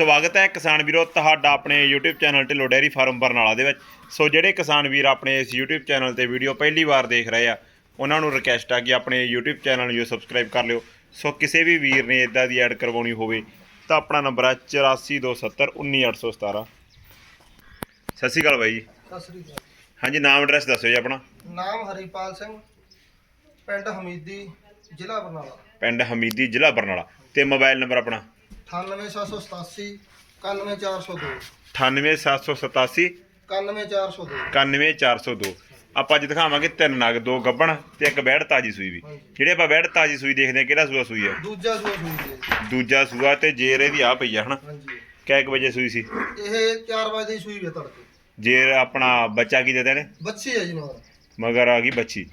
ਸਵਾਗਤ ਹੈ ਕਿਸਾਨ ਵੀਰੋ ਤੁਹਾਡਾ ਆਪਣੇ YouTube channel Dhillon dairy farm Barnala ਦੇ ਵਿੱਚ। ਸੋ ਜਿਹੜੇ ਕਿਸਾਨ ਵੀਰ ਆਪਣੇ ਇਸ YouTube ਚੈਨਲ ਤੇ ਵੀਡੀਓ ਪਹਿਲੀ ਵਾਰ ਦੇਖ ਰਹੇ ਆ ਉਹਨਾਂ ਨੂੰ ਰਿਕਵੈਸਟ ਆ ਕਿ ਆਪਣੇ YouTube ਚੈਨਲ ਨੂੰ ਸਬਸਕ੍ਰਾਈਬ ਕਰ ਲਿਓ। ਸੋ ਕਿਸੇ ਵੀ ਵੀਰ ਨੇ ਇਦਾਂ ਦੀ ਐਡ ਕਰਵਾਉਣੀ ਹੋਵੇ ਤਾਂ ਆਪਣਾ ਨੰਬਰ ਹੈ 8427191817 ਸਤਿ ਸ਼੍ਰੀ ਅਕਾਲ ਬਾਈ ਜੀ। ਸਤਿ ਸ੍ਰੀ ਅਕਾਲ। ਹਾਂਜੀ ਨਾਮ ਐਡਰੈਸ ਦੱਸਿਓ ਜੀ ਆਪਣਾ। ਨਾਮ ਹਰੀਪਾਲ ਸਿੰਘ ਪਿੰਡ ਹਮੀਦੀ ਜ਼ਿਲ੍ਹਾ ਬਰਨਾਲਾ। ਪਿੰਡ ਹਮੀਦੀ ਜ਼ਿਲ੍ਹਾ ਬਰਨਾਲਾ। ਤੇ ਮੋਬਾਈਲ ਨੰਬਰ ਆਪਣਾ? 98787 91402 98787 91402 91402 ਆਪਾਂ ਅੱਜ ਦਿਖਾਵਾਂਗੇ ਤਿੰਨ ਨਗ ਦੋ ਗੱਬਣ ਤੇ ਇੱਕ ਬੈੜ ਤਾਜੀ ਸੂਈ ਵੀ। ਜਿਹੜੇ ਆਪਾਂ ਬੈੜ ਤਾਜੀ ਸੂਈ ਦੇਖਦੇ ਆ ਕਿਹੜਾ ਸੂਆ ਸੂਈ ਆ ਦੂਜਾ ਸੂਆ ਸੂਈ ਜੀ। ਦੂਜਾ ਸੂਆ ਤੇ ਜੇਰ ਇਹਦੀ ਆ ਪਈ ਆ ਹਨਾ? ਹਾਂਜੀ। ਕਿੰਨੇ ਕੁ ਵਜੇ ਸੂਈ ਸੀ? ਇਹ 4 ਵਜੇ ਦੀ ਸੂਈ ਹੈ ਤੜਕੇ। ਜੇਰ ਆਪਣਾ ਬੱਚਾ ਕੀ ਦੇਦੇ ਨੇ ਬੱਚੀ ਹੈ ਜੀ ਨਾਲ। ਮਗਰ ਆ ਗਈ ਬੱਚੀ।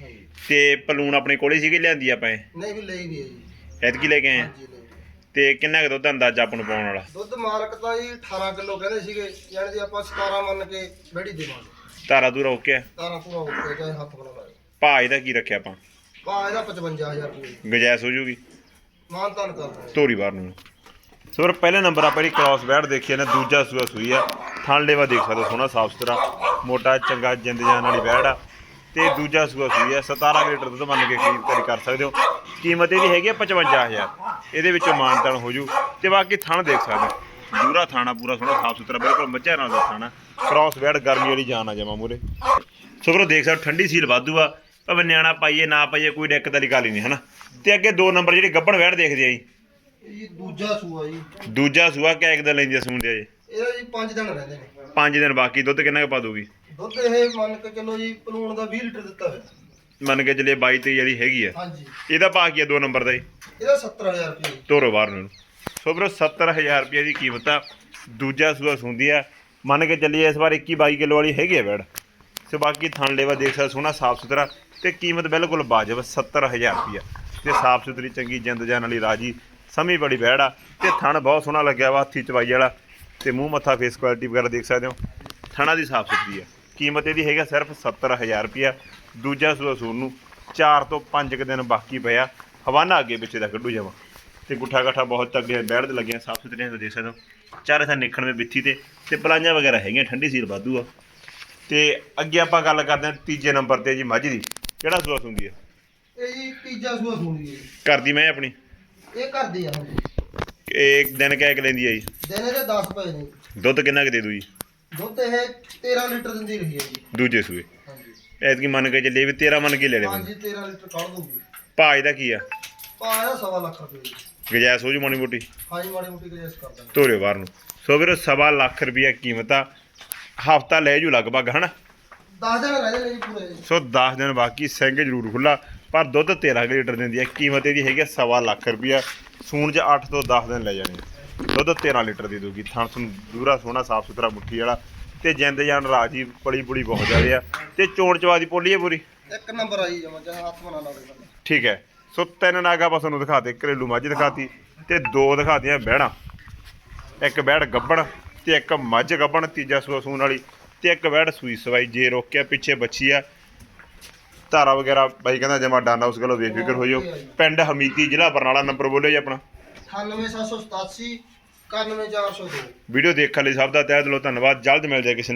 ਤੇ ਪਲੂਣ ਆਪਣੇ ਕੋਲੇ ਸੀਗੀ ਲਿਆਂਦੀ ਆਪਾਂ ਇਹ? ਨਹੀਂ ਵੀ ਲਈ ਵੀ ਹੈ ਜੀ। ਐਤਕੀ ਲੈ ਕੇ ਆਏ ਹਾਂਜੀ ਤੇ ਕਿੰਨਾ ਕੁ ਦੁੱਧ ਅੰਦਾਜ਼ਾ ਆਪਾਂ ਨੂੰ ਪਾਉਣ ਵਾਲਾ? ਦੁੱਧ ਮਾਲਕ ਤਾਂ ਜੀ 18 ਕਿਲੋ ਕਹਿੰਦੇ ਸੀਗੇ ਯਾਨੀ ਦੀ ਆਪਾਂ 17 ਮੰਨ ਕੇ ਬੈੜੀ ਦੇਵਾਂਗੇ। ਧਾਰਾ ਦੂਰਾ ਓਕੇ ਆ 17 ਪੂਰਾ ਉੱਤੇ ਚਾਹੇ ਹੱਥ ਬਣਾ ਲਾਏ। ਭਾਅ ਇਹਦਾ ਕੀ ਰੱਖਿਆ ਆਪਾਂ? ਪਾ ਇਹਦਾ 55000 ਰੁਪਏ। ਗਜੈਸ ਹੋ ਜੂਗੀ? ਮਾਨ ਤਾਨ ਕਰ ਦਿੰਦੇ ਧੋਰੀ ਬਾਹਰ ਨੂੰ। ਸੋ ਫਿਰ ਪਹਿਲੇ ਨੰਬਰ ਆਪਾਂ ਜਿਹੜੀ ਕ੍ਰਾਸ ਬੈਟ ਦੇਖੀ ਨੇ ਦੂਜਾ ਸੂਆ ਸੂਈ ਆ। ਥਣ ਲੇਵਾ ਦੇਖ ਸਕਦੇ ਹੋ ਸੋਹਣਾ ਸਾਫ਼ ਸੁਥਰਾ ਮੋਟਾ ਚੰਗਾ ਜਿੰਦ ਜਾਨ ਵਾਲੀ ਬੈੜ ਆ। ਤੇ ਦੂਜਾ ਸੂਆ ਸੂਈ ਆ 17 ਲੀਟਰ ਦੁੱਧ ਮੰਨ ਕੇ ਖਰੀਦ ਕਰੀ ਕਰ ਸਕਦੇ ਹੋ। ਕੀਮਤ ਇਹਦੀ ਹੈਗੀ ਆ 55000 ਇਹਦੇ ਵਿੱਚੋਂ ਮਾਨਤਾਨ ਹੋ ਜੂ। ਤੇ ਬਾਕੀ ਥਣ ਦੇਖ ਸਕਦੇ ਹੋ। ਦੂਰਾ ਥਾਣਾ ਪੂਰਾ ਸੋਹਣਾ ਸਾਫ਼ ਸੁਥਰਾ ਬਿਲਕੁਲ ਮੱਝਾਂ ਨਾਲ ਦਾ ਥਾਣਾ। ਕ੍ਰਾਸ ਬੈਟ ਗਰਮੀ ਵਾਲੀ ਜਾਨ ਆ ਜਾਵਾਂ ਮੂਰੇ ਸੋ ਫਿਰ ਦੇਖ ਸਕਦੇ ਹੋ, ਠੰਡੀ ਸੀਲ ਵਾਧੂ ਆ। ਭਾਵੇਂ ਨਿਆਣਾ ਪਾਈਏ ਨਾ ਪਾਈਏ ਕੋਈ ਦਿੱਕਤ ਵਾਲੀ ਗੱਲ ਹੀ ਨਹੀਂ ਹਨਾ? ਤੇ ਅੱਗੇ ਦੋ ਨੰਬਰ ਜਿਹੜੇ ਗੱਬਣ ਬੈੜ ਦੇਖਦੇ ਆ ਜੀ। ਇਹ ਦੂਜਾ ਸੂਆ ਜੀ। ਦੂਜਾ ਸੂਆ ਕਿਆ ਇੱਕ ਦਿਨ ਲੈਂਦੀ ਆ ਸੂਣ ਦੇ ਜੀ। ਇਹਦਾ ਜੀ 5 ਦਿਨ ਰਹਿੰਦੇ ਨੇ। ਪੰਜ ਦਿਨ ਬਾਕੀ ਦੁੱਧ ਕਿੰਨਾ ਕੁ ਪਾ ਦੂਗੀ ਦੁੱਧ ਇਹ ਮੰਨ ਕੇ ਚੱਲੋ ਜੀ ਪਲੂਣ ਦਾ 20 ਲੀਟਰ ਦਿੱਤਾ ਹੋਇਆ। ਮੰਨ ਕੇ ਚੱਲੇ 22 ਤੇ ਜਿਹੜੀ ਹੈਗੀ ਆ। ਹਾਂਜੀ। ਇਹਦਾ ਭਾਅ ਕੀ ਆ ਦੋ ਨੰਬਰ ਦਾ ਜੀ? ਇਹਦਾ 70000 ਰੁਪਏ। ਤੋਰੋ ਬਾਹਰ ਨੂੰ। ਸੋ ਵੀਰੋ 70000 ਰੁਪਏ ਦੀ ਕੀਮਤ ਆ। ਦੂਜਾ ਸੂਆ ਸੁੰਦੀ ਆ। ਮੰਨ ਕੇ ਚੱਲੀਏ ਇਸ ਵਾਰ 21 22 ਕਿਲੋ ਵਾਲੀ ਹੈਗੀ ਆ ਬੈੜ। ਸੋ ਬਾਕੀ ਥਣ ਲੇਵਾ ਦੇਖ ਸਕਦੇ ਸੋਹਣਾ ਸਾਫ਼ ਸੁਥਰਾ। ਤੇ ਕੀਮਤ ਬਿਲਕੁਲ ਵਾਜਬ 70000 ਰੁਪਿਆ ਤੇ ਸਾਫ਼ ਸੁਥਰੀ ਚੰਗੀ ਜਿੰਦ ਜਾਨ ਵਾਲੀ ਰਾਜੀ ਸਮੀ ਬੜੀ ਬੈੜ ਆ। ਤੇ ਥਣ ਬਹੁਤ ਸੋਹਣਾ ਲੱਗਿਆ ਵਾ ਹੱਥੀ ਚਵਾਈ ਵਾਲਾ। ਤੇ ਮੂੰਹ ਮੱਥਾ ਫੇਸ ਕੁਆਲਿਟੀ ਵਗੈਰਾ ਦੇਖ ਸਕਦੇ ਹੋ। ਥਣਾ ਦੀ ਸਾਫ਼ ਸੁਥਰੀ ਆ ਕੀਮਤ ਇਹਦੀ ਹੈਗਾ ਸਿਰਫ 70000 ਰੁਪਿਆ ਦੂਜਾ ਸੂਆ ਸੂਣ ਨੂੰ 4 ਤੋਂ 5 ਦਿਨ ਬਾਕੀ ਪਿਆ। ਹਵਾਨਾ ਅੱਗੇ ਪਿੱਛੇ ਦਾ ਕੱਢੂ ਜਾਵਾਂ। ਤੇ ਗੁੱਠਾ ਗੱਠਾ ਬਹੁਤ ਤੱਗੇ ਬੈੜ ਦੇ ਲੱਗੀਆਂ ਸਾਫ਼ ਸੁਥਰੀਆਂ ਤੁਸੀਂ ਦੇਖ ਸਕਦੇ ਹੋ। ਚਾਰੇ ਥਾਂ ਨਿਖਣ ਵਿੱਚ ਬਿੱਥੀ ਤੇ ਤੇ ਪਲਾਈਆਂ ਵਗੈਰਾ ਹੈਗੀਆਂ ਠੰਡੀ ਸੀਲ ਵਾਧੂ ਆ। ਤੇ ਅੱਗੇ ਆਪਾਂ ਗੱਲ ਕਰਦੇ ਹਾਂ ਤੀਜੇ ਨੰਬਰ ਤੇ ਜੀ ਮੱਝ ਦੀ। ਕਿਹੜਾ ਸੂਆ ਸੁੰਦੀ ਆ ਇਹ ਜੀ ਤੀਜਾ ਸੂਆ ਸੂਣੀ ਹੈ। ਕਰਦੀ ਮੈਂ ਆਪਣੀ? ਇਹ ਕਰਦੀ ਆ। ਇੱਕ ਦਿਨ ਕਹਿ ਕੇ ਲੈਂਦੀ ਆ ਜੀ? ਦਿਨ ਇਹਦੇ 10 ਪਏ ਨੇ। ਦੁੱਧ ਕਿੰਨਾ ਕੁ ਦੇ ਦੂ ਜੀ ਦੁੱਧ ਇਹ 13 ਲੀਟਰ ਦਿੰਦੀ ਰਹੀ ਹੈ ਜੀ। ਦੂਜੇ ਸੂਏ। ਹਾਂਜੀ। ਐਤਕੀ ਮੰਨ ਕੇ ਚੱਲੇ ਵੀ 13 ਮੰਨ ਕੇ ਲੈ ਲੈ ਹਾਂਜੀ 13 ਲੀਟਰ ਕੱਢ ਦੂਗੀ ਭਾਅ ਇਹਦਾ ਕੀ ਆ? ਪਾ ਇਹਦਾ ਸਵਾ ਲੱਖ ਰੁਪਏ ਜੀ। ਗਜੈਸ ਹੋ ਜੂ ਮਾੜੀ ਮੋਟੀ? ਹਾਂਜੀ ਮਾੜੀ ਮੋਟੀ ਗਜੈਸ ਕਰ ਦਾਂਗੇ। ਤੋਰਿਓ ਬਾਹਰ ਨੂੰ। ਸੋ ਵੀਰੋ ਸਵਾ ਲੱਖ ਰੁਪਈਆ ਕੀਮਤ ਆ। ਹਫਤਾ ਲੈ ਜੂ ਲਗਭਗ ਹਨਾ? 10 ਦਿਨ ਰਹਿ ਜਾਣੇ ਜੀ ਪੂਰੇ ਜੀ। ਸੋ 10 ਦਿਨ ਬਾਕੀ ਸਿੰਘ ਜ਼ਰੂਰ ਖੁੱਲਾ ਪਰ ਦੁੱਧ 13 ਕੁ ਲੀਟਰ ਦਿੰਦੀ ਹੈ ਕੀਮਤ ਇਹਦੀ ਹੈਗੀ ਆ ਸਵਾ ਲੱਖ ਰੁਪਈਆ। ਸੂਣ 'ਚ 8 ਤੋਂ 10 ਦਿਨ ਲੈ ਜਾਣੇ ਆ। ਦੁੱਧ 13 ਲੀਟਰ ਦੀ ਦੂਗੀ ਥਣ ਤੁਹਾਨੂੰ ਦੂਰਾ ਸੋਹਣਾ ਸਾਫ਼ ਸੁਥਰਾ ਮੁੱਠੀ ਵਾਲਾ। ਤੇ ਜਿੰਦ ਜਾਨ ਰਾਜੀ ਪਲੀ ਪੁਲੀ ਬਹੁਤ ਜ਼ਿਆਦੇ ਆ। ਤੇ ਚੋਣ ਚਵਾ ਦੀ ਪੋਲੀ ਹੈ ਪੂਰੀ? ਇੱਕ ਨੰਬਰ ਆਈ ਜਮਾ ਚਾਹੇ ਹੱਥ ਬਣਾ ਲਾਵੇ ਠੀਕ ਹੈ। ਸੋ ਤਿੰਨ ਨਾਗਾ ਬਸ ਤੁਹਾਨੂੰ ਦਿਖਾਤੇ ਘਰੇਲੂ ਮੱਝ ਦਿਖਾਤੀ ਤੇ ਦੋ ਦਿਖਾਤੀਆਂ ਬਹਿਣਾ। ਇੱਕ ਬੈੜ ਗੱਬਣ ਤੇ ਇੱਕ ਮੱਝ ਗੱਬਣ ਤੀਜਾ ਸੂਆ ਸੂਣ ਵਾਲੀ ਤੇ ਇੱਕ ਬੈੜ ਸੂਈ ਸਵਾਈ। ਜੇ ਰੋਕਿਆ ਪਿੱਛੇ ਬੱਚੀ ਆ। ਧਾਰਾ ਵਗੈਰਾ ਬਾਈ ਕਹਿੰਦਾ ਜਮਾ ਡਾਨਾ ਉਸ ਗੱਲੋਂ ਬੇਫਿਕਰ ਹੋ ਜਾਓ ਪਿੰਡ ਹਮੀਦੀ ਜ਼ਿਲ੍ਹਾ ਬਰਨਾਲਾ ਨੰਬਰ ਬੋਲਿਓ ਜੀ ਆਪਣਾ। 98787 91402 ਵੀਡੀਓ ਦੇਖਣ ਲਈ ਸਭ ਦਾ ਤਹਿ ਦਿਲੋਂ ਧੰਨਵਾਦ। ਜਲਦ ਮਿਲਦੇ ਹਾਂ ਕਿਸੇ